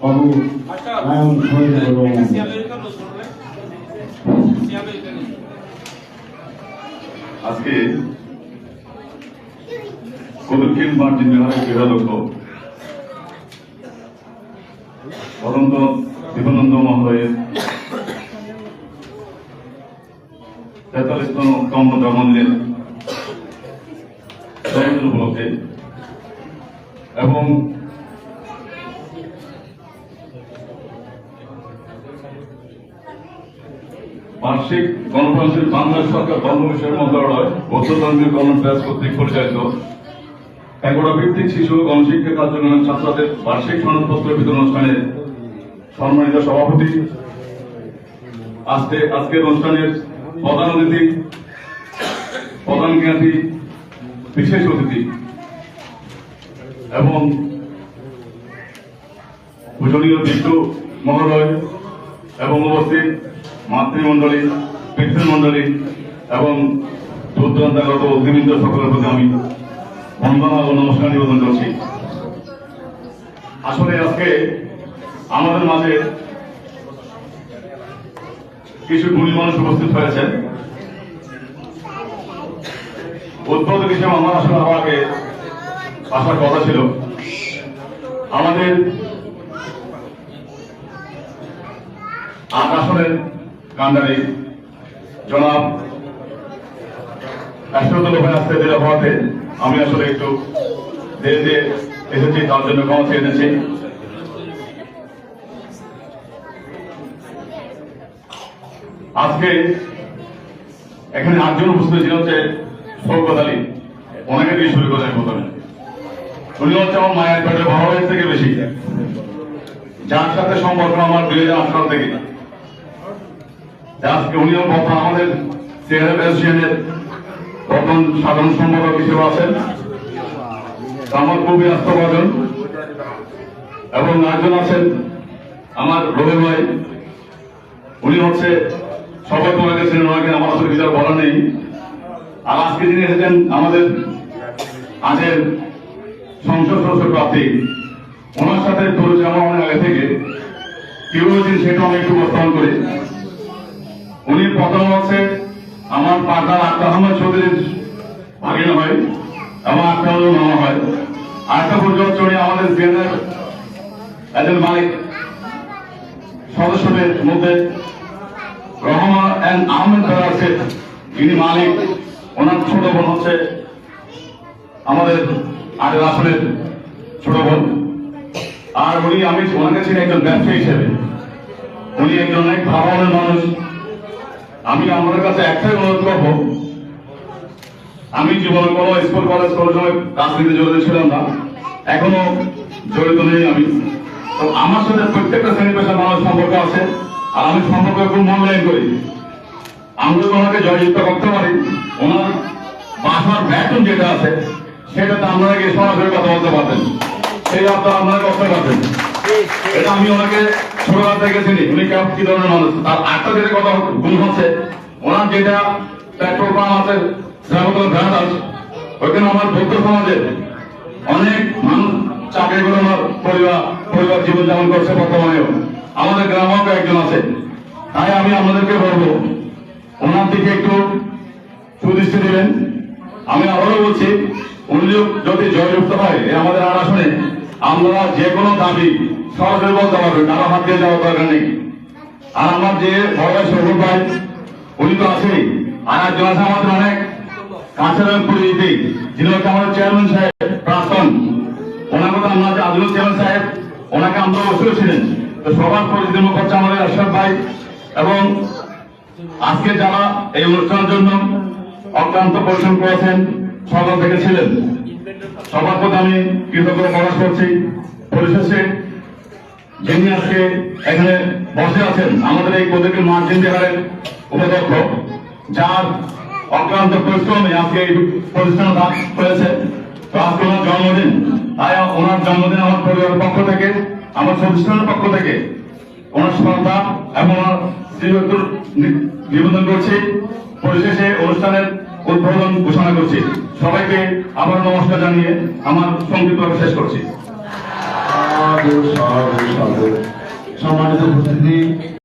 বাবু নারায়ণ শহীদ আজকে কদুকিল মার্জিন বিহারের ক্রীড়ালক্ষ অনন্ত শিবানন্দ মহোদয়ের তেতাল্লিশতম তম জন্মদিনের জয়ন্তী উপলক্ষে এবং বার্ষিক কনফারেন্সের বাংলা সরকার ধর্ম মন্ত্রণালয় বৌদ্ধ ধর্মীয় কনফারেন্স কর্তৃক পরিচালিত। এগারো ভিত্তিক শিশু গণশিক্ষা কার্যক্রমের ছাত্রদের বার্ষিক সনদপত্র বিতরণ অনুষ্ঠানে সম্মানিত সভাপতি। আজকে, আজকের অনুষ্ঠানের প্রধান অতিথি, প্রধান জ্ঞাতি বিশেষ অতিথি এবং পূজনীয় বিষ্ণু মহোদয় এবং উপস্থিত মাতৃমণ্ডলী, পিতৃমণ্ডলী এবং দূরদূরান্তাগত অগ্নিবৃন্দ সকলের প্রতি আমি বন্দনা ও নমস্কার নিবেদন করছি। আসলে আজকে আমাদের মাঝে কিছু গুণী মানুষ উপস্থিত হয়েছেন। উদ্বোধক হিসেবে আমার আসলে আমাকে আসার কথা ছিল। আমাদের আসনের কান্ডারি জনাব রাষ্ট্রদল দেওয়া হওয়াতে আমি আসলে একটু দেরিতে এসেছি, তার জন্য ক্ষমা চেয়ে এনেছি আজকে এখানে আটজন উপস্থিত ছিল হচ্ছে সৌকত আলী। অনেকে দিয়ে শুরু করেন প্রথমে। উনি হচ্ছে আমার মায়ের পেটে বড় থেকে বেশি। যার সাথে সম্পর্ক আমার দুই হাজার থেকে। আজকে উনিও বর্তমান আমাদের অ্যাসোসিয়েশনের বর্তমান সাধারণ সম্পাদক হিসেবে আছেন। আমার খুবই আস্থাভাজন। এবং একজন আছেন আমার রবি ভাই। উনি হচ্ছে সবাই তোমার কাছে ওনাকে, আমার আসলে আর বলার নেই। আর আজকে যিনি এসেছেন আমাদের আজের সংসদ সদস্য প্রার্থী, ওনার সাথে পরিচয় আমার অনেক আগে থেকে, কেউ হয়েছেন সেটা আমি একটু উপস্থাপন করি। উনি প্রথম হচ্ছে আমার পাটার আক্তা আহমদ চৌধুরীর ভাগিনা হয় এবং হল মামা হয় আরেকটা পর্যন্ত উনি আমাদের সিএনের একজন মালিক সদস্যদের মধ্যে রহমান এন্ড আহমেদ যারা আছে যিনি মালিক। ওনার ছোট বোন হচ্ছে আমাদের আগের আসনের ছোট বোন। আর উনি আমি ওনাকে ছিলেন একজন ব্যবসায়ী হিসেবে। উনি একজন অনেক ভালো মানুষ। আমি আমাদের কাছে একটাই অনুরোধ করব, আমি জীবনে কোনো স্কুল, কলেজ কোনো সময় রাজনীতি জড়িত ছিলাম না, এখনও জড়িত নেই আমি। তো আমার সাথে প্রত্যেকটা শ্রেণি পেশার মানুষ সম্পর্ক আছে, আর আমি সম্পর্ক খুব মূল্যায়ন করি। আমি যদি ওনাকে জয়যুক্ত করতে পারি, ওনার বাসার বেতন যেটা আছে, সেটাতে আপনারা গিয়ে সরাসরি কথা বলতে পারবেন। সেই আপনারা আপনারা করতে পারবেন। এটা আমি ওনাকে ছোটবেলা থেকে চিনি। উনি কি ধরনের মানুষ? তার আটটা যেটা কথা গুণ হচ্ছে। ওনার যেটা পেট্রোল পাম্প আছে ভ্যাট আছে ওইখানে আমার বৌদ্ধ সমাজের অনেক মানুষ চাকরি করে আমার পরিবার পরিবার জীবন যাপন করছে বর্তমানেও। আমাদের গ্রামেও একজন আছে। তাই আমি আপনাদেরকে বলব, ওনার দিকে একটু সুদৃষ্টি দিবেন। আমি আবারও বলছি, উনি যদি জয়যুক্ত হয় আমাদের আর আমরা যে কোনো দাবি সরাসরি বলতে পারবেন কারও হাত দিয়ে যাওয়ার দরকার নেই। আর আমার যে বড় সবুজ ভাই, উনি তো আছেই। আর একজন আছে আমাদের অনেক কাছের পরিচিতি, যিনি হচ্ছে আমাদের চেয়ারম্যান সাহেব, প্রাক্তন। ওনার কথা আমরা যে আজুল চেয়ারম্যান সাহেব, ওনাকে আমরা অবশ্যই ছিলেন তো সবার পরিচিতির মুখ হচ্ছে আমাদের আশরাফ ভাই। এবং আজকে যারা এই অনুষ্ঠানের জন্য অক্লান্ত পরিশ্রম করেছেন, সকাল থেকে ছিলেন। সবার প্রতি আমি কৃতজ্ঞতা প্রকাশ করছি পরিশেষে যিনি আজকে এখানে বসে আছেন, আমাদের এই মার্জিন বিহারের উপাধ্যক্ষ, যার অক্লান্ত পরিশ্রমে আজকে এই প্রতিষ্ঠান হয়েছে তো আজকে ওনার জন্মদিন। তাই ওনার জন্মদিন আমার পরিবারের পক্ষ থেকে, আমার প্রতিষ্ঠানের পক্ষ থেকে ওনার এবং ওনার নিবেদন করছি। পরিশেষে অনুষ্ঠানের উদ্বোধন ঘোষণা করছি। সবাইকে আবার নমস্কার জানিয়ে আমার সংক্ষিপ্ত শেষ করছি। সম্মানিত উপস্থিতি।